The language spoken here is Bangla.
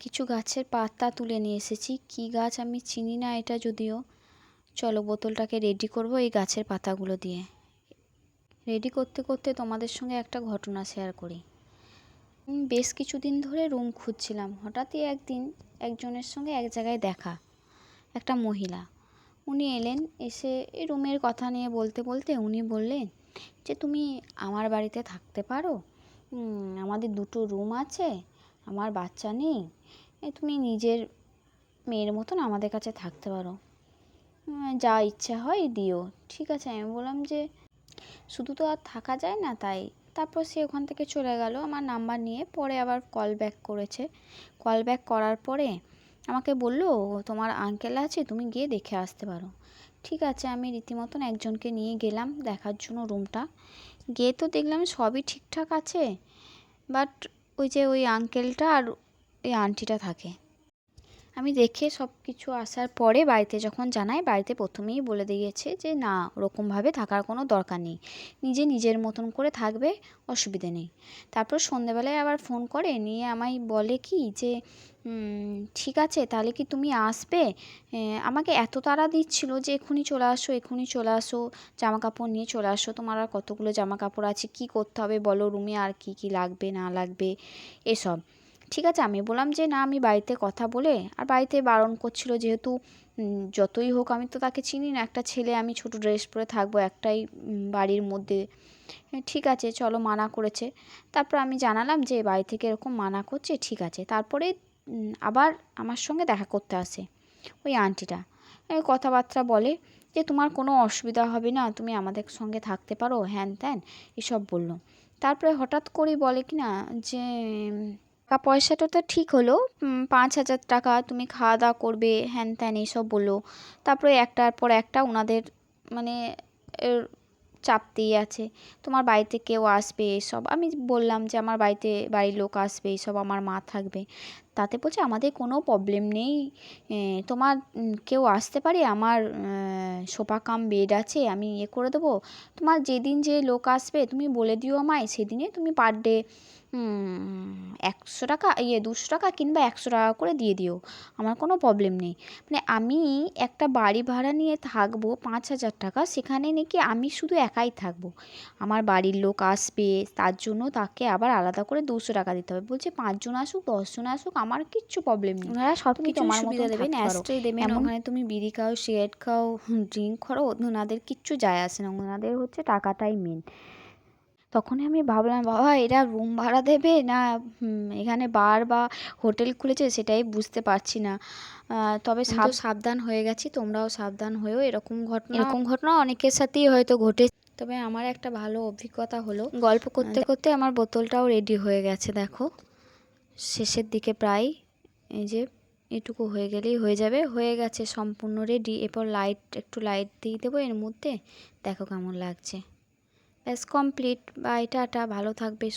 কিছু গাছের পাতা তুলে নিয়ে এসেছি। কী গাছ আমি চিনি না এটা যদিও। চলো বোতলটাকে রেডি করব এই গাছের পাতাগুলো দিয়ে। রেডি করতে করতে তোমাদের সঙ্গে একটা ঘটনা শেয়ার করি। বেশ কিছুদিন ধরে রুম খুঁজছিলাম। হঠাৎই একদিন একজনের সঙ্গে এক জায়গায় দেখা। একটা মহিলা। উনি এলেন, এসে এই রুমের কথা নিয়ে বলতে বলতে উনি বললেন যে, তুমি আমার বাড়িতে থাকতে পারো? আমাদের দুটো রুম আছে। আমার বাচ্চা নেই তুমি নিজের মেয়ের মতন আমাদের কাছে থাকতে পারো। যা ইচ্ছা হয় দিও, ঠিক আছে? আমি বললাম যে, শুধু তো আর থাকা যায় না তাই। তারপর সে ওখান থেকে চলে গেল, আমার নাম্বার নিয়ে। পরে আবার কল ব্যাক করেছে। কল ব্যাক করার পরে আমাকে বলল তোমার আঙ্কেল আছে, তুমি গিয়ে দেখে আসতে পারো। ঠিক আছে, আমি রীতিমতন একজনকে নিয়ে গেলাম দেখার জন্য রুমটা গিয়ে তো দেখলাম সবই ঠিকঠাক আছে বাট ওই যে ওই আঙ্কেলটা আর ওই আন্টিটা থাকে। আমি দেখে সব কিছু আসার পরে বাড়িতে যখন জানাই, বাড়িতে প্রথমেই বলে দিয়েছে যে, না, ওরকমভাবে থাকার কোনো দরকার নেই। নিজে নিজের মতন করে থাকবে, অসুবিধে নেই। তারপর সন্ধেবেলায় আবার ফোন করে, নিয়ে আমায় বলে কি যে ঠিক আছে, তাহলে কি তুমি আসবে? আমাকে এত তাড়া দিচ্ছিল যে, এক্ষুনি চলে আসো, এক্ষুনি চলে আসো জামা কাপড় নিয়ে চলে আসো। তোমার আর কতগুলো জামা কাপড় আছে, কি করতে হবে বলো? রুমে আর কি কি লাগবে, না লাগবে? এসব। ঠিক আছে আমি বললাম যে না আমি বাড়িতে কথা বলে আর বাড়িতে বারণ করছিল যেহেতু যতই হোক আমি তো তাকে চিনি না। একটা ছেলে আমি ছোট ড্রেস পরে থাকব একটাই বাড়ির মধ্যে। হ্যাঁ, ঠিক আছে চলো মানা করেছে। তারপর আমি জানালাম যে বাড়ি থেকে এরকম মানা করছে ঠিক আছে। তারপরে আবার আমার সঙ্গে দেখা করতে আসে ওই আন্টিটা। কথাবার্তা বলে যে তোমার কোনো অসুবিধা হবে না তুমি আমাদের সঙ্গে থাকতে পারো হ্যান ত্যান এসব বলল। তারপরে হঠাৎ করেই বলে কি না যে টাকা পয়সাটা তো ঠিক হলো। পাঁচ হাজার টাকা তুমি খাওয়া দাওয়া করবে, হ্যান ত্যান এইসব বলল। তারপরে একটার পর একটা ওনাদের মানে এর চাপ দিয়ে আছে। তোমার বাড়িতে কেউ আসবে এসব? আমি বললাম যে, আমার বাড়িতে, বাড়ির লোক আসবে এইসব আমার মা থাকবে। তাতে বলছে, আমাদের কোনো প্রবলেম নেই। তোমার কেউ আসতে পারে? আমার সোফা কাম বেড আছে, আমি ইয়ে করে দেবো। তোমার যেদিন যে লোক আসবে, তুমি বলে দিও আমায়। সেদিনে তুমি পার ডে একশো টাকা ইয়ে দুশো টাকা কিংবা একশো টাকা করে দিয়ে দিও। আমার কোনো প্রবলেম নেই। মানে আমি একটা বাড়ি ভাড়া নিয়ে থাকব পাঁচ হাজার টাকা, সেখানে নাকি আমি শুধু একাই থাকব। আমার বাড়ির লোক আসবে, তার জন্য তাকে আবার আলাদা করে দুশো টাকা দিতে হবে। বলছে, পাঁচজন আসুক, দশজন আসুক আমার কিচ্ছু প্রবলেম নেই। ওনারা সব কিছু তোমার সুবিধা দেবেন। অ্যাস্ট্রে দেবেন ওখানে তুমি বিড়ি খাও সিগারেট খাও ড্রিঙ্ক করো ওনাদের কিচ্ছু যায় আসে না। ওনাদের হচ্ছে টাকাটাই মেন তখনই আমি ভাবলাম বাবা এরা রুম ভাড়া দেবে না এখানে বার বা হোটেল খুলেছে সেটাই বুঝতে পারছি না। তবে সাব সাবধান হয়ে গেছি তোমরাও সাবধান হয়েও এরকম ঘটনা এরকম ঘটনা অনেকের সাথেই হয়তো ঘটে। তবে আমার একটা ভালো অভিজ্ঞতা হলো গল্প করতে করতে আমার বোতলটাও রেডি হয়ে গেছে দেখো। শেষের দিকে প্রায় এই যে এটুকু হয়ে গেলেই হয়ে যাবে। হয়ে গেছে সম্পূর্ণ রেডি এরপর লাইট একটু লাইট দিয়ে দেবো এর মধ্যে। দেখো কেমন লাগছে। ব্যাস কমপ্লিট বা টাটা। ভালো থাকবে